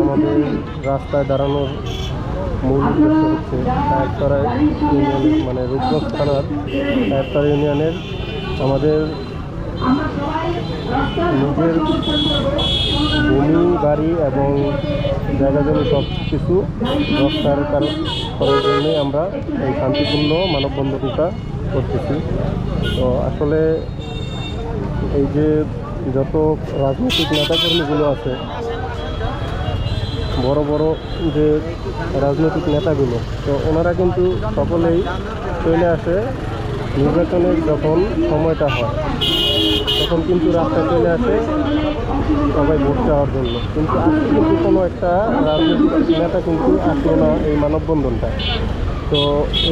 আমাদের রাস্তায় দাঁড়ানোর মূল হচ্ছে কায়েতপাড়া ইউনিয়ন মানে রূপগঞ্জ থানার কায়েতপাড়া ইউনিয়নের আমাদের নিজের ভূমি, বাড়ি এবং জায়গা জমি সব কিছু রক্ষার করার জন্যই আমরা এই শান্তিপূর্ণ মানববন্ধনটা করতেছি। তো আসলে এই যে যত রাজনৈতিক নেতাকর্মীগুলো আছে বড় বড় যে রাজনৈতিক নেতাগুলো, তো ওনারা কিন্তু সকলেই চলে আসে নির্বাচনের যখন সময়টা হয়, তখন কিন্তু রাস্তায় চলে আসে সবাই ভোট দেওয়ার জন্য। কিন্তু আজকে কিন্তু কোনো একটা রাজনৈতিক নেতা কিন্তু আসলো না এই মানববন্ধনটা। তো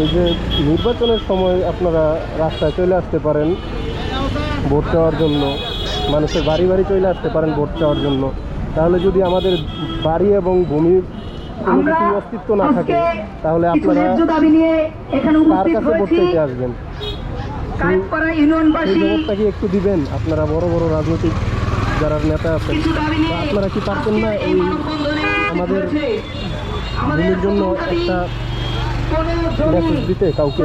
এই যে নির্বাচনের সময় আপনারা রাস্তায় চলে আসতে পারেন ভোট দেওয়ার জন্য, মানুষের বাড়ি বাড়ি চলে আসতে পারেন ভোট দেওয়ার জন্য তাহলে যদি আমাদের বাড়ি এবং ভূমির কোনো অস্তিত্ব না থাকে তাহলে আপনারা উপস্থিত কাছে ভোট চাইতে আসবেন? কি একটু দিবেন? আপনারা বড় বড় রাজনৈতিক যারা নেতা আছেন আপনারা কি পারতেন না এই আমাদের ভূমির জন্য একটা মেসেজ দিতে কাউকে?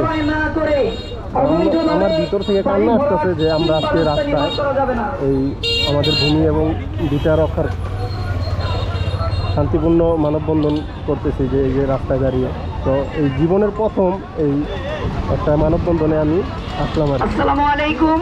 আমার- ভিতর থেকে কান্না আসতেছে যে আমরা আজকে রাস্তা রাস্তায়। এই আমাদের ভূমি এবং বিচার রক্ষার শান্তিপূর্ণ মানববন্ধন করতেছি যে এই যে রাস্তায় দাঁড়িয়ে তো এই জীবনের প্রথম এই একটা মানববন্ধনে আমি আসলাম। আসসালামু আলাইকুম